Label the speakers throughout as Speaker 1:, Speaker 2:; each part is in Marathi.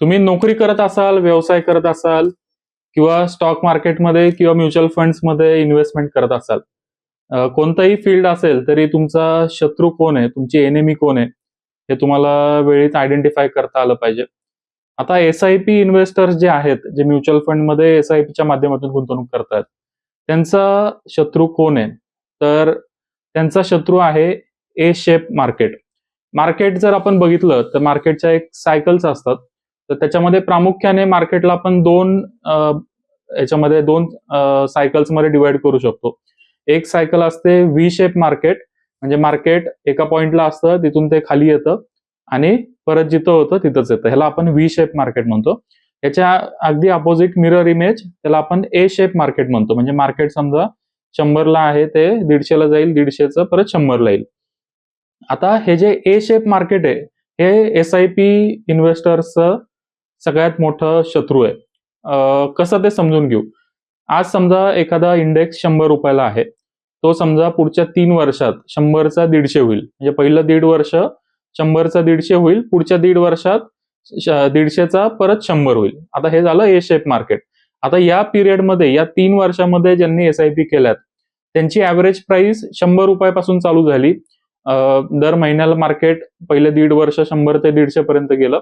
Speaker 1: तुम्ही नोकरी करत असाल व्यवसाय करत असाल किंवा स्टॉक मार्केटमध्ये किंवा म्युच्युअल फंड्समध्ये इन्व्हेस्टमेंट करत असाल कोणताही फील्ड असेल तरी तुमचा शत्रू कोण आहे तुमची एनिमी कोण आहे हे तुम्हाला वेळीत आयडेंटिफाय करता आलं पाहिजे. आता एस आय पी इन्व्हेस्टर्स जे आहेत जे म्युच्युअल फंडमध्ये एस आय पीच्या माध्यमातून गुंतवणूक करतात त्यांचा शत्रू कोण आहे? तर त्यांचा शत्रू आहे ए शेप मार्केट मार्केट जर आपण बघितलं तर मार्केटच्या एक सायकल्स असतात. तर त्याच्यामध्ये प्रामुख्याने मार्केटला आपण दोन याच्यामध्ये दोन सायकल्समध्ये डिवाइड करू शकतो. एक सायकल असते व्ही शेप मार्केट म्हणजे मार्केट एका पॉइंटला असतं तिथून ते खाली येतं आणि परत जिथं होतं तिथंच येतं. ह्याला आपण व्ही शेप मार्केट म्हणतो. याच्या अगदी अपोजिट मिरर इमेज त्याला आपण ए शेप मार्केट म्हणतो. म्हणजे मार्केट समजा शंभरला आहे ते दीडशेला जाईल दीडशेचं परत शंभरला येईल. आता हे जे ए शेप मार्केट आहे हे एस आय पी इन्व्हेस्टर्सचं सगळ्यात मोठं शत्रू आहे. कसं ते समजून घेऊ? आज समजा एखादा इंडेक्स शंभर रुपयाला आहे. तो समजा पुढच्या तीन वर्षात शंभरचा दीडशे होईल. म्हणजे पहिलं दीड वर्ष शंभरचा दीडशे होईल. पुढच्या दीड वर्षात दीडशेचा परत शंभर होईल. आता हे झालं ए शेप मार्केट आता या पिरियडमध्ये या तीन वर्षामध्ये ज्यांनी एस आय पी केल्यात त्यांची ॲव्हरेज प्राइस शंभर रुपयापासून चालू झाली. दर महिन्याला मार्केट पहिले दीड वर्ष शंभर ते दीडशे पर्यंत गेलं.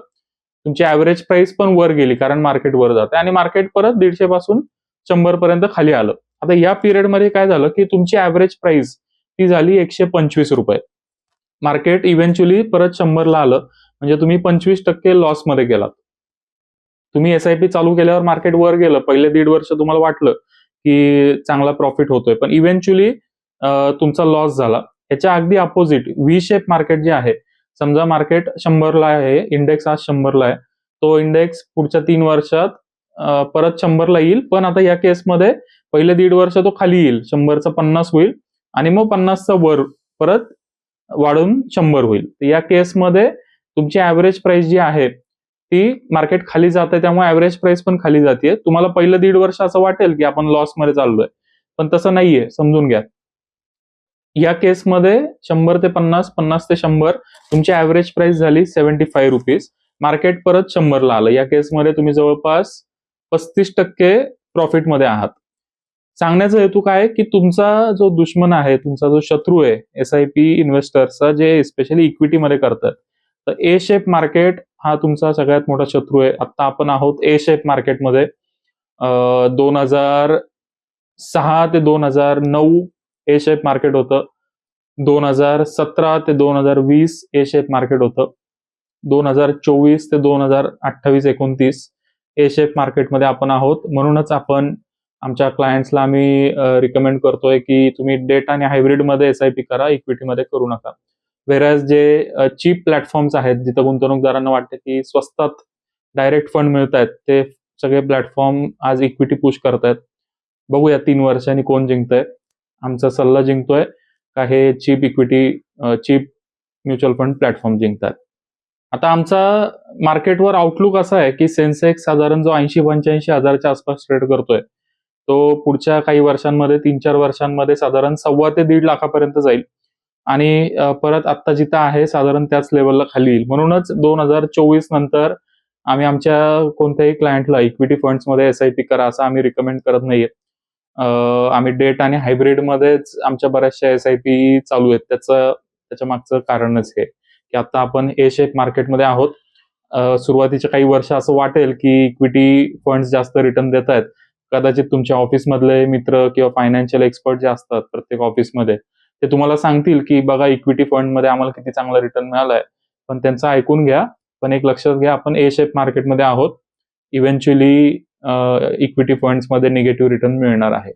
Speaker 1: तुमची ऍव्हरेज प्राइस पण वर गेली कारण मार्केट वर जाते आणि मार्केट परत दीडशे पासून शंभर पर्यंत खाली आलं. आता या पिरियडमध्ये काय झालं की तुमची ऍव्हरेज प्राइस ती झाली एकशे पंचवीस रुपये. मार्केट इव्हेंच्युअली परत शंभरला आलं. म्हणजे तुम्ही पंचवीस टक्के लॉसमध्ये गेलात. तुम्ही एस आय पी चालू केल्यावर मार्केट वर गेलं. पहिले दीड वर्ष तुम्हाला वाटलं की चांगला प्रॉफिट होतोय. पण इव्हेंच्युअली तुमचा लॉस झाला. याच्या अगदी अपोजिट व्ही शेप मार्केट जे आहे समजा मार्केट शंभरला आहे इंडेक्स आज शंभरला आहे. तो इंडेक्स पुढच्या तीन वर्षात परत शंभरला येईल पण आता या केसमध्ये पहिले दीड वर्ष तो खाली येईल शंभरचा पन्नास होईल आणि मग पन्नासचा वर परत वाढून शंभर होईल. या केसमध्ये तुमची ऍव्हरेज प्राइस जी आहे ती मार्केट खाली जाते त्यामुळे ऍव्हरेज प्राइस पण खाली जाते तुम्हाला पहिलं दीड वर्ष असं वाटेल की आपण लॉसमध्ये चाललोय. पण तसं नाहीये समजून घ्या. या केसमध्ये शंभर ते पन्नास पन्नास ते शंभर तुमची ऍव्हरेज प्राइस झाली सेव्हन्टी फाय रुपीज मार्केट परत शंभरला आलं. या केसमध्ये तुम्ही जवळपास पस्तीस टक्के प्रॉफिटमध्ये आहात. सांगण्याचा हेतू काय की तुमचा जो दुश्मन आहे तुमचा जो शत्रू आहे एस आय पी इन्व्हेस्टर्सचा जे स्पेशली इक्विटीमध्ये करतात तर ए शेप मार्केट हा तुमचा सगळ्यात मोठा शत्रू आहे. आता आपण आहोत ए शेप मार्केटमध्ये दोन हजार सहा ते दोन हजार नऊ ए शेप मार्केट होतं. दोन हजार सतरा ते दोन हजार वीस ए शेप मार्केट होतं. दोन हजार चोवीस ते दोन हजार अठ्ठावीस एकोणतीस ए शेप मार्केटमध्ये आपण आहोत. म्हणूनच आपण आमच्या क्लायंट्सला आम्ही रिकमेंड करतोय की तुम्ही डेट आणि हायब्रिडमध्ये एस आय पी करा इक्विटीमध्ये करू नका. वेरॅज जे चीप प्लॅटफॉर्म्स आहेत जिथं गुंतवणूकदारांना वाटते की स्वस्तात डायरेक्ट फंड मिळत आहेत ते सगळे प्लॅटफॉर्म आज इक्विटी पुश करतायत. बघूया तीन वर्षांनी कोण जिंकतंय. आमचा सल्ला जिंकतोय का हे cheap equity cheap mutual fund platform जिंकतात. आता आमचा मार्केटवर आउटलुक असा आहे की सेन्सेक्स साधारण जो ऐंशी पंच्याऐंशी हजारच्या आसपास ट्रेड करतोय तो पुढच्या काही वर्षांमध्ये तीन चार वर्षांमध्ये साधारण सव्वा ते दीड लाखापर्यंत जाईल. आणि परत आत्ता जिथं आहे साधारण त्याच लेवलला खाली येईल. म्हणूनच दोन हजार चोवीस नंतर आम्ही आमच्या कोणत्याही क्लायंटला इक्विटी फंड्समध्ये एस आय पी करा असं आम्ही रिकमेंड करत नाहीये. आम्ही डेट आणि हायब्रिडमध्येच आमच्या बऱ्याचशा एस आय पी चालू आहेत. त्याचं त्याच्या मागचं कारणच हे की आता आपण ए शेप मार्केटमध्ये आहोत. सुरुवातीच्या काही वर्ष असं वाटेल की इक्विटी फंड्स जास्त रिटर्न देत आहेत. कदाचित तुमच्या ऑफिसमधले मित्र किंवा फायनान्शियल एक्सपर्ट जे असतात प्रत्येक ऑफिसमध्ये ते तुम्हाला सांगतील की बघा इक्विटी फंडमध्ये आम्हाला किती चांगला रिटर्न मिळालाय. पण त्यांचं ऐकून घ्या. पण एक लक्षात घ्या आपण ए शेप मार्केटमध्ये आहोत. इव्हेंच्युअली इक्विटी फंड्समध्ये निगेटिव्ह रिटर्न मिळणार आहे.